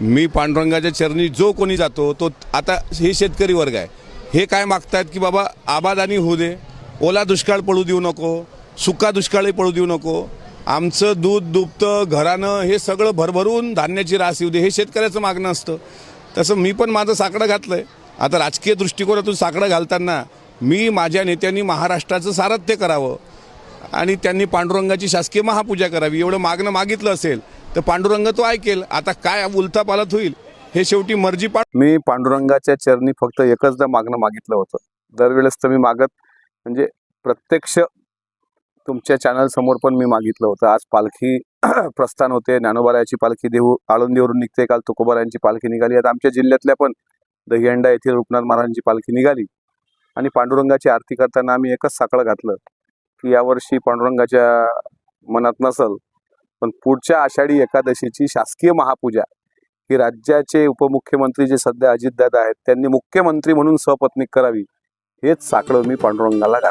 मी पांडुरंगाच्या चरणी जो कोणी जातो तो आता हे शेतकरी वर्ग आहे. हे काय मागतायत की बाबा आबादानी होऊ दे. ओला दुष्काळ पडू देऊ नको सुका दुष्काळही पडू देऊ नको. आमचं दूध दुभतं घरानं हे सगळं भरभरून धान्याची रास येऊ दे. हे शेतकऱ्याचं मागणं असतं. तसं मी पण माझं साकडं घातलं आहे आता राजकीय दृष्टिकोनातून साकडं घालताना मी माझ्या नेत्यांनी महाराष्ट्राचं सारथ्य करावं. आणि त्यांनी पांडुरंगाची शासकीय महापूजा करावी एवढं मागणं मागितलं असेल. तर पांडुरंग तो ऐकेल. आता काय उलथा पालत होईल हे शेवटी मर्जी पा मी पांडुरंगाच्या चरणी फक्त एकचदा मागणं मागितलं होतं. दरवेळेस तर मी मागत म्हणजे प्रत्यक्ष तुमच्या चॅनल समोर पण मी मागितलं होतं. आज पालखी प्रस्थान होते ज्ञानोबारायाची पालखी देऊ आळंदीवरून निघते काल तुकोबारायांची पालखी निघाली. आता आमच्या जिल्ह्यातल्या पण दहीहंडा येथील रूपनाथ महाराजांची पालखी निघाली. आणि पांडुरंगाची आरती करताना आम्ही एकच साकडं घातलं की यावर्षी पांडुरंगाच्या मनात नसल पण पुढच्या आषाढी एकादशीची शासकीय महापूजा ही राज्याचे उपमुख्यमंत्री जे सध्या अजितदादा आहेत त्यांनी मुख्यमंत्री म्हणून सपत्नीक करावी हेच साकडं मी पांडुरंगाला घातलं